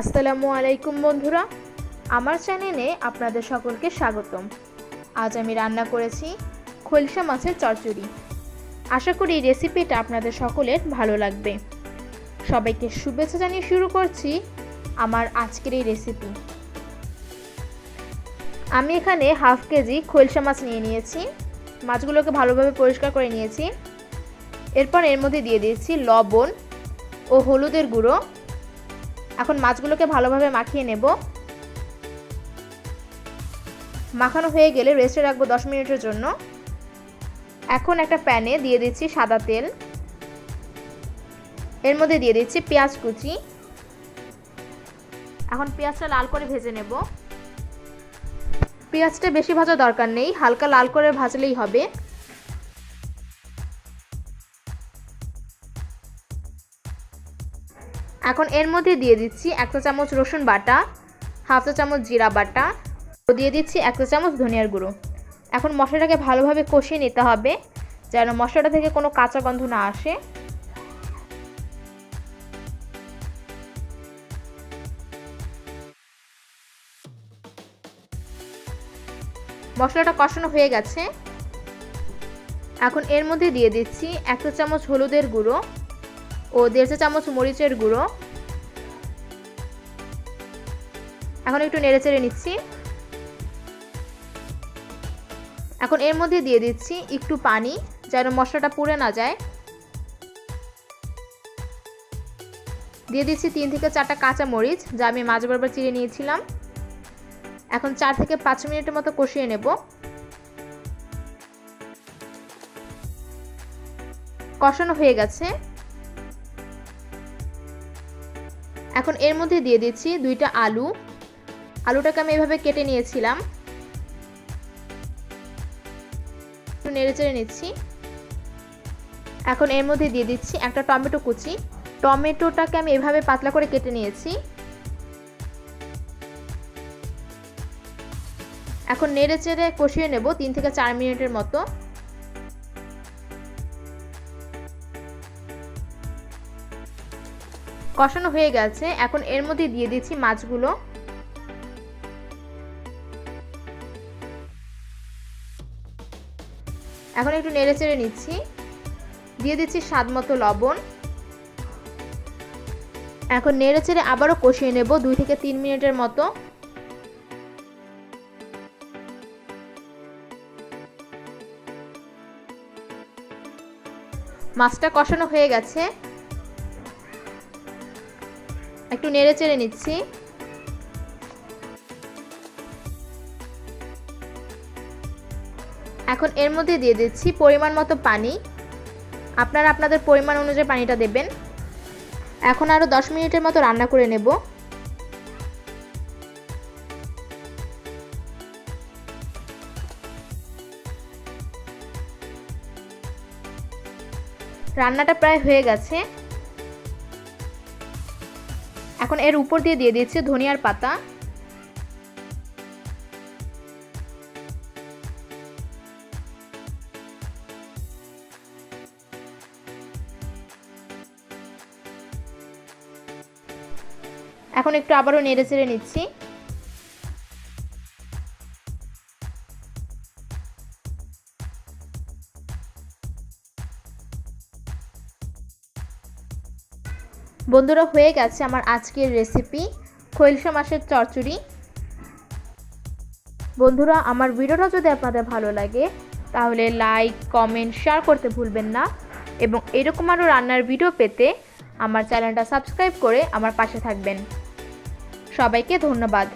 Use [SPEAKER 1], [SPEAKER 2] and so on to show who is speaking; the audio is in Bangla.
[SPEAKER 1] আসসালামু আলাইকুম বন্ধুরা, আমার চ্যানেলে আপনাদের সকলকে স্বাগতম। আজ আমি রান্না করেছি খলসা মাছের চচ্চড়ি। আশা করি এই রেসিপিটা আপনাদের সকলের ভালো লাগবে। সবাইকে শুভেচ্ছা জানিয়ে শুরু করছি আমার আজকের এই রেসিপি। আমি এখানে হাফ কেজি খলসা মাছ নিয়ে নিয়েছি। মাছগুলোকে ভালোভাবে পরিষ্কার করে নিয়েছি। এরপর এর মধ্যে দিয়ে দিয়েছি লবণ ও হলুদের গুঁড়ো। এখন মাছগুলোকে ভালোভাবে মাখিয়ে নেব। মাখানো হয়ে গেলে রেস্টে রাখব দশ মিনিটের জন্য। এখন একটা প্যানে দিয়ে দিচ্ছি সাদা তেল। এর মধ্যে দিয়ে দিচ্ছি পেঁয়াজ কুচি। এখন পেঁয়াজটা লাল করে ভেজে নেব। পেঁয়াজটা বেশি ভাজা দরকার নেই, হালকা লাল করে ভাজলেই হবে। এখন এর মধ্যে দিয়ে দিচ্ছি এক চা চামচ রসুন বাটা, হাফ চা চামচ জিরা বাটা ও দিয়ে দিচ্ছি এক চা চামচ ধনিয়ার গুঁড়ো। এখন মশলাটাকে ভালোভাবে কষিয়ে নিতে হবে, যেন মশলাটা থেকে কোনো কাঁচা গন্ধ না আসে। মশলাটা কষানো হয়ে গেছে। এখন এর মধ্যে দিয়ে দিচ্ছি এক চামচ হলুদের গুঁড়ো। ও দেড় চা চামচ মরিচের গুঁড়ো। এখন একটু নেড়ে চেড়ে নিচ্ছি। এখন এর মধ্যে দিয়ে দিচ্ছি একটু পানি, যেন মশলাটা পুড়ে না যায়। দিয়ে দিচ্ছি তিন থেকে চারটা কাঁচা মরিচ, যা আমি মাঝ বরাবর চিড়ে নিয়েছিলাম। এখন চার থেকে পাঁচ মিনিটের মতো কষিয়ে নেব। কষানো হয়ে গেছে। এখন এর মধ্যে দিয়ে দিচ্ছি দুইটা আলু। আলুটাকে আমি এভাবে কেটে নিয়েছিলাম। একটু নেড়ে চেড়ে নিচ্ছি। এখন এর মধ্যে দিয়ে দিচ্ছি একটা টমেটো কুচি। টমেটোটাকে আমি এভাবে পাতলা করে কেটে নিয়েছি। এখন নেড়ে চেড়ে কষিয়ে নেব তিন থেকে চার মিনিটের মতো। কষানো হয়ে গেছে। এখন এর মধ্যে দিয়ে দিচ্ছি মাছগুলো। এখন একটু নেড়ে চেড়ে নিচ্ছি। দিয়ে দিচ্ছি স্বাদ মতো লবণ। এখন নেড়ে চেড়ে আবারও কষিয়ে নেব দুই থেকে তিন মিনিটের মতো। মাছটা কষানো হয়ে গেছে। একটু নেড়ে চেড়ে নিচ্ছি। এখন এর মধ্যে দিয়ে দিচ্ছি পরিমাণ মতো পানি। আপনারা আপনাদের পরিমাণ অনুযায়ী পানিটা দেবেন। এখন আরও দশ মিনিটের মতো রান্না করে নেব। রান্নাটা প্রায় হয়ে গেছে। এখন এর উপর দিয়ে দিয়ে দিচ্ছি ধনিয়ার পাতা। এখন একটু আবারও নেড়ে চেড়ে নিচ্ছি। বন্ধুরা, হয়ে গেছে আমার আজকের রেসিপি খৈলসা মাছের চচ্চড়ি। বন্ধুরা, আমার ভিডিওটা যদি আপনাদের ভালো লাগে, তাহলে লাইক কমেন্ট শেয়ার করতে ভুলবেন না। এবং এরকম আরও রান্নার ভিডিও পেতে আমার চ্যানেলটা সাবস্ক্রাইব করে আমার পাশে থাকবেন। সবাইকে ধন্যবাদ।